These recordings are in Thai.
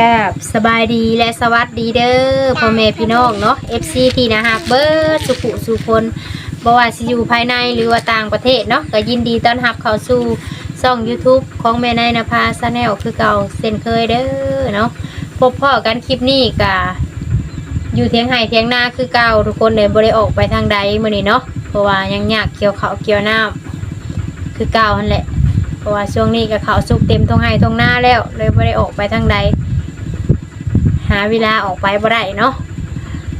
กับสบายดีและสวัสดีเด้อพ่อแม่พี่น้องเนาะ FC ที่นะฮักเบิร์สุขุสุคนบ่ว่าสิอยู่ภายในหรือว่าต่างประเทศเนาะก็ยินดีต้อนรับเข้าสู่ช่อง YouTube ของแม่นายนภาชาแนลคือเก่าเช่นเคยเด้อเนาะพบพ่อกันคลิปนี้ก็อยู่เทียงไห่เทียงหน้าคือเก่าทุกคนเลยบ่ได้ออกไปทางใดมื้อนี้เนาะเพราะว่ายังยากเกี่ยวเขาเกี่ยวน้ำคือเก่าหั่นแหละเพราะว่าช่วงนี้ก็ข้าสุกเต็มทงไห่ท้องนาแล้ว เลยบ่ได้ออกไปทางใด หาเวลาออกไปบ่ได้เนาะ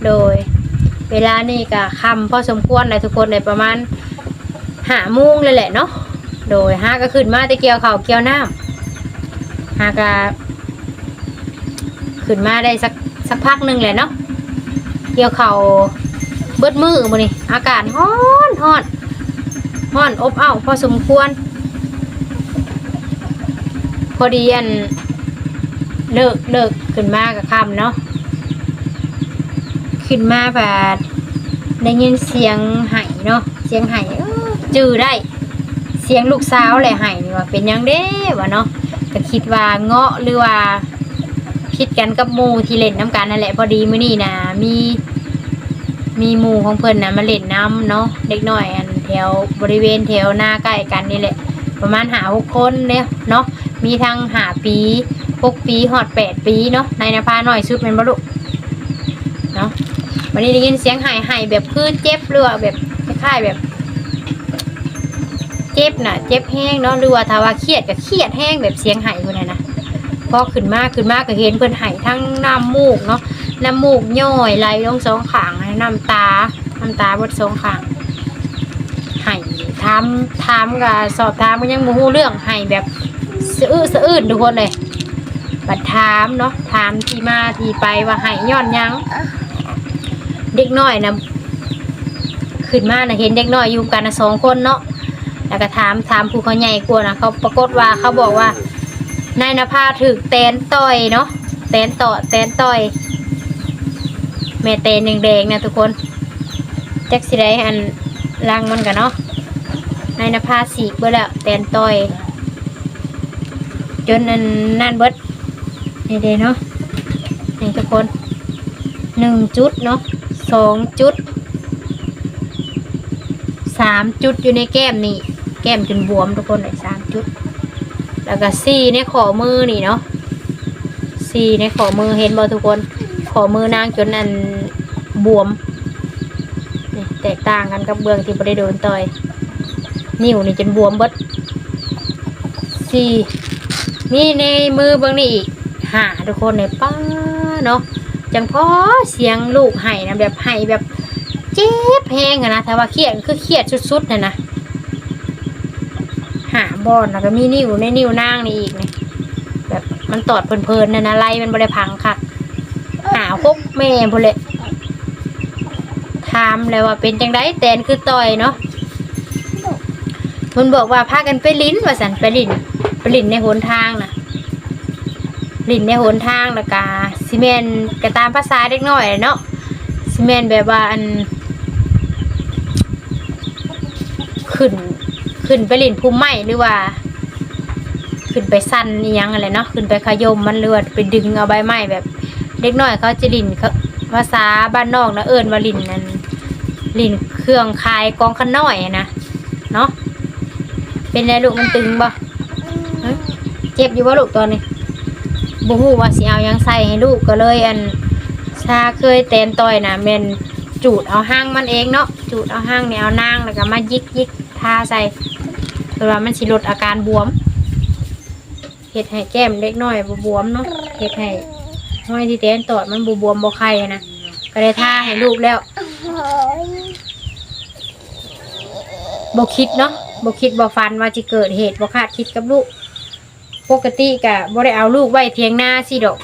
โดยเวลานี่ก็ค่ำพอสมควรเลยทุกคนเลยประมาณหามุ้งเลยแหละเนาะโดยห้าก็ขึ้นมาตะเกียวเขาเกียวน้ำห้าก็ขึ้นมาได้สักสักพักหนึ่งแหละเนาะเกี่ยวเขาเบิดมือมานี่อากาศร้อนร้อนร้อนอบอ้าวพอสมควร พอดีอัน เลิกเลิกขึ้นมากับคำเนาะขึ้นมาแบบได้ยินเสียงไห่เนาะเสียงไห้จื้อได้ เสียงลูกสาวแหละไห่นี่ว่าเป็นยังเด้วะเนาะก็คิดว่าเงาะหรือว่าคิดกันกับมูที่เล่นน้ำกันนั่นแหละพอดีมื้อนี้นะมีมีหมูของเพิ่อนนะมาเล่นน้ำเนาะเด็กน้อยอันแถวบริเวณแถวหน้าใกล้กันนี่แหละ ประมาณหาหกคนเนี่ยเนาะ มีทั้งหาปีหกปีหอดแปดปีเนาะในนภาหน่อยชุดเป็นบรุเนาะวันนี้ได้ยินเสียงหายหายแบบคือเจ็บหรือว่าแบบคล้ายๆแบบ เจ็บน่ะ เจ็บแห้งเนาะหรือว่าถ้าว่าเครียดก็เครียดแห้งแบบเสียงหายคนนั้นนะพอขึ้นมากขึ้นมากก็เห็นเพิ่นหายทั้งน้ำมูกเนาะน้ำมูกย่อยไหลลงสองขางน้ำตาน้ำตาบดสองขางหายถามถามกับสอบถามก็ยังบ่ฮู้เรื่องหายแบบ สะอื้อสะอื้นทุกคนเลยบัดถามเนาะถามที่มาที่ไปว่าให้ย้อนหยัง เด็กน้อยนะขึ้นมานะเห็นเด็กน้อยอยู่กันนะสองคนเนาะแล้วก็ถามถามผู้เขาใหญ่กว่านะเขาปรากฏว่าเขาบอกว่านายนภาถึกแตนต่อยเนาะแตนต่อแตนต่อยแม่แตนแดงๆนะทุกคนแจ็คสิได้อันลังมันกันเนาะนายนภาสีกเบื่อแล้วแตนต่อย จนอันนั่นเบิดนี่เด้เนาะนี่ทุกคนหนึ่งจุดเนาะสองจุดสามจุดอยู่ในแก้มนี่ แก้มจนบวมทุกคนเลยสามจุด แล้วก็สี่ในข้อมือนี่เนาะสี่ในข้อมือเห็นบ่ทุกคนข้อมือนางจนอันบวมนี่แตกต่างกันกับเบื้องที่ไม่ได้โดนต่อย นิ้วนี่จนบวมเบิดสี่ มีในมือเบื้องนี้อีกหาทุกคนในป้าเนาะจังพอเสียงลูกไห้นะแบบไห้แบบเจ็บแพงอะนะถ้าว่าเครียดคือเครียดสุดๆนะนะหาบอนแล้วก็มีนิ้วในนิ้วนางนี่อีกนี่แบบมันตอดเพลินๆนะนะไล่มันบริพังค่ะหาพบแม่พนเลยถามเลยว่าเป็นจังไดแตนคือต่อยเนาะมันบอกว่าพากันไปลิ้นว่าสันไปลิ้น ไปลินในหนทางนะลินในหนทางแล้วก็ซีเมนก็ตามภาษาเด็กน้อยเนาะซีเมนแบบว่าอัน ขึ้น ขึ้นไปลินภูมิไม้หรือว่า ขึ้นไปสั้นนี่ยังอะไรเนาะขึ้นไปขยมมันเลือดไปดึงเอาใบไม้แบบเด็กน้อยเขาจะลินเขาภาษาบ้านนอกนะเอิญว่าลินนั่นลินเครื่องคายกองขน้อยนะเนาะเป็นไรลูกมันตึงบ่ เจ็บอยู่บ่าลูกตอนนี้บ่ฮู้ว่าสิเอายังใส่ให้ลูกก็เลยอันชาเคยแตนต่อยนะแม่นจูดเอาห้างมันเองเนาะจูดเอาห้างนี่เอานางแล้วก็มายิกยิกทาใส่เพื่อว่ามันสิลดอาการบวมเฮ็ดให้แก้มเล็กน้อยบวมเนาะเฮ็ดให้ห้อยที่แตนตอดมันบ่บวมบ่ไข้นะก็ได้ทาให้ลูกแล้วโอ้ยบ่คิดเนาะบ่คิดบ่ฝันว่าจะเกิดเหตุบ่คาดคิดกับลูก ปกติกะบ่ได้เอาลูกไว้เทียงหน้าสิดอก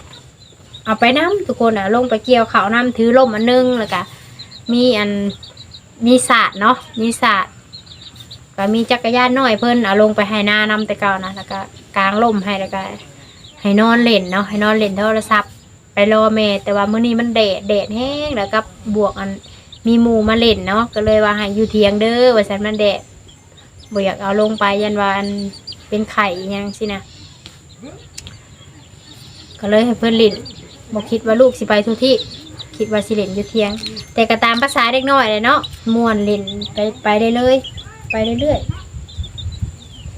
เอาไปน้ำทุกคนอะลงไปเกี่ยวเขาน้ำถือล่มอันนึงแล้วก็มีอันมีศาสตร์เนาะมีศาสตร์ก็มีจักรยานน้อยเพิ่นเอาลงไปให้หน้านำแต่เก่านะแล้วก็กางล่มให้แล้วก็ให้นอนเล่นเนาะให้นอนเล่นโทรศัพท์ไปรอแม่แต่ว่ามื้อนี้มันแดดแดดแห้งแล้วก็บวกอันมีหมูมาเล่นเนาะก็เลยว่าให้อยู่เทียงเด้อว่าซั่นมันแดดบ่อยากเอาลงไปยันว่าอันเป็นไข่ยังสินะ ก็เลยให้เพื่อนลินบอคิดว่าลูกสิไปทุกที่ คิดว่าสิเล่นอยู่เทียง แต่ก็ตามภาษาเด็กน้อยเลยเนาะม่วนเล่นไปไปได้เลย ไปเรื่อย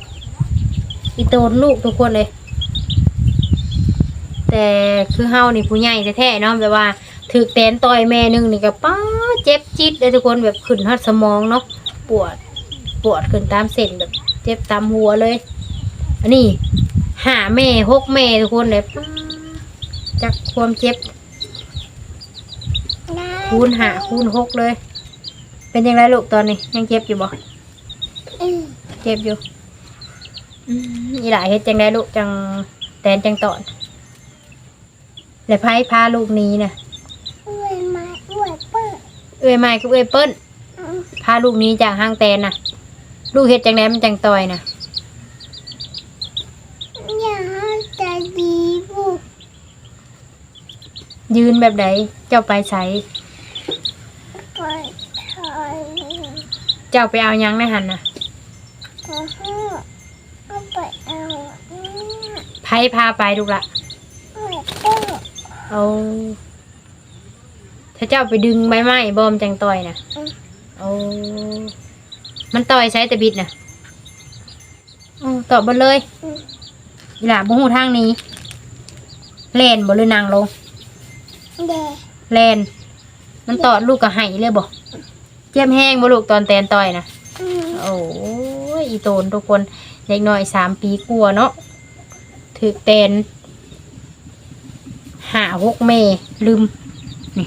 ๆอีโตนลูกทุกคนเลย แต่คือเฮานี่ผู้ใหญ่แท้ๆเนาะแบบว่าถือแตนต่อยแม่หนึงนี่ก็ป้าเจ็บจิตเลยทุกคนแบบขึ้นฮอดสมองเนาะปวดปวดขึ้นตามเส้นแบบ เจ็บตามหัวเลย อันนี้ หาแม่หกแม่ทุกคนเลยป๊าจากความเจ็บ คูณหาคูณหกเลย เป็นยังไงลูกตอนนี้ ยังเจ็บอยู่บ่เจ็บอยู่อืมอีหลายเฮ็ดจังไดลูกจังแตนจังตอนแล้วไพ่พาลูกหนี้น่ะด้วยมาด้วยเปิดเอ้ยไม้กับเอ้ยเปิ้ลพาลูกหนี้จากห้างแตนน่ะลูกเฮ็ดจังไดมันจังต่อยน่ะ อย่าให้ใจดีบุก ยืนแบบไหนเจ้าไปใส่ไปทอยเจ้าไปเอาหยังในหันนะขอให้ก็ไปเอาเนี่ยไพ่พาไปลูกละด้วยเปิดเอาถ้าเจ้าไปดึงใบไม้บอมจังต่อยน่ะเอามันต่อยใช้แต่บิดน่ะอือตอบหมดเลยอีหล่าบ่ฮู้ทางนี้แล่นบ่หรือนางลง แดงแล่นมันตอดลูกก็ไห้เลยบ่เจ็บแห้งบ่ลูกตอนแตนต่อยน่ะอืมโอ้ยอีโตนทุกคนเด็กน้อยสามปีกลัวาเนาะถือเตนหาหกเมลืมนี่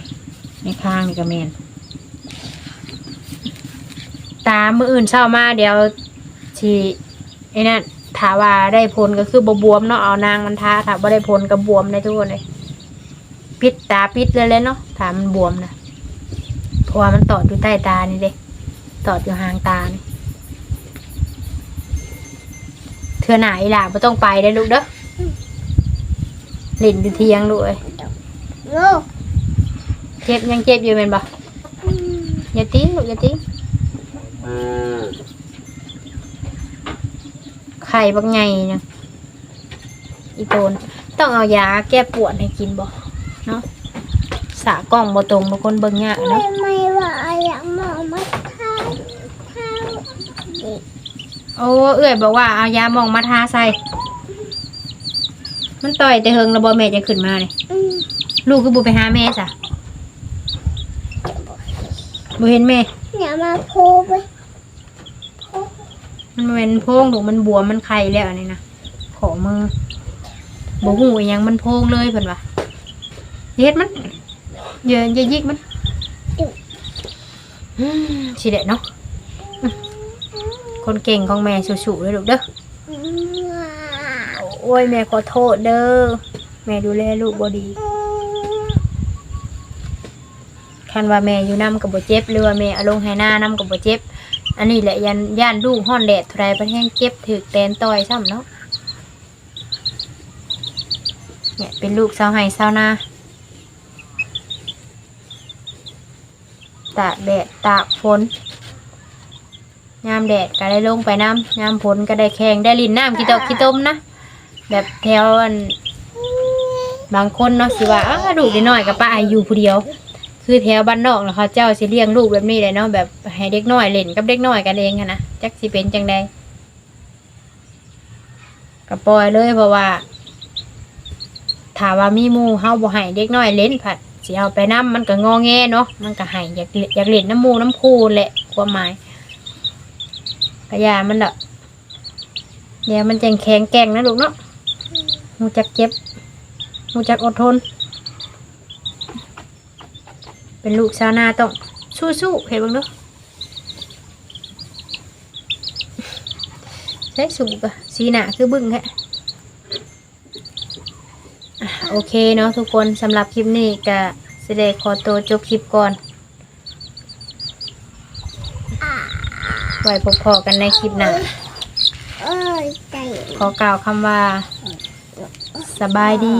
ในข้างนี่ก็แมนตามมืออื่นเช้ามาเดี๋ยวทีไอ้นั่นถาว่าได้ผลก็คือบวมเนาะเอานางมันทาถ้าว่าได้ผลก็บวมในทุกคนเลย ปิดตาปิดเลยเลยเนาะถามมันบวมนะเพราะว่ามันตอดอยู่ใต้ตานี่เด้ตอดอยู่ห่างตานี่เธอไหนล่ะไม่ต้องไปได้ลูกเด้อเล่นอยู่เทียงลูกเอ้ยโลกเจ็บยังเจ็บอยู่เป็นบ่อืมอย่าติ้งลูกอย่าติ้งไข่บักไงเนี่ยอีโตนต้องเอายาแก้ปวดให้กินบ่ เนาะสากล้องบ่ตรงบางคนเบิ่งยากไม่เนาะไม่ว่าอยากมองมาทายทายโอ้เอื้อยบอกว่าเอายาหมองมาทาใส่ มันต่อยแต่เฮิงระบอแม่จะขึ้นมาเลยอืมลูกคือบุไปหาแม่สะบุเห็นแม่อย่ามาโพไปมันเป็นโพงถูกมันบวมมันไข่แล้วอันนี้นะขอมือบ่หูอิหยังมันโพงเลยเพิ่นว่า เฮ็ดมันอย่าอย่ายิกมันสิเด็ดเนาะคนเก่งของแม่สูๆเลยลูกเด้ออืมว้าโอ้ยแม่ขอโทษเด้อแม่ดูแลลูกบ่ดีอืมคันว่าแม่อยู่นํกับบ่เจ็บหรือว่าแม่เอาลงให้หน้านํกับบ่เจ็บ อันนี้แหละยันย่านลูกฮ้อนแดดเท่าไรเพิ่นแห้งเจ็บถึกแตนต่อยซ้ำเนาะเนี่ยเป็นลูกสาวไห้สาวนา ตากแดดตากฝนยามแดดก็ได้ลงไปน้ำยามฝนก็ได้แข่งได้ลินน้ำกี่ตอกกี่ต้มนะแบบแถวอันบางคนเนาะสิว่าอ้าลูกน้อยๆกับป้าอายุผู้เดียว คือแถวบ้านนอกนะเขาเจ้าสิเลี้ยงลูกแบบนี้เลยเนาะแบบให้เด็กน้อยเล่นกับเด็กน้อยกันเองอะนะจักสิเป็นจังใดก็ปล่อยเลยเพราะว่าถ้าว่ามีมูเฮาบ่ให้เด็กน้อยเล่นผัด สิเอาไปนํมันก็งอแงเนาะมันก็ให้อยากอยากเล่นน้ำมูน้ำคูแหละความหมายกระยามันดอกเดี๋ยวมันจังแข็งแกร่งนะลูกเนาะมูจักเจ็บมูจักอดทน เป็นลูกชาวนาต้องสู้ๆเห็นบ้างเนาะใช้สูกอะสีหนาคือบึ้งแค่ โอเคเนาะทุกคนสำหรับคลิปนี้ก็แสดงขอตัวจบคลิปก่อนไว้พบพอกันในคลิปหน้าเอ้ยใจขอกล่าวคำว่า สบายดี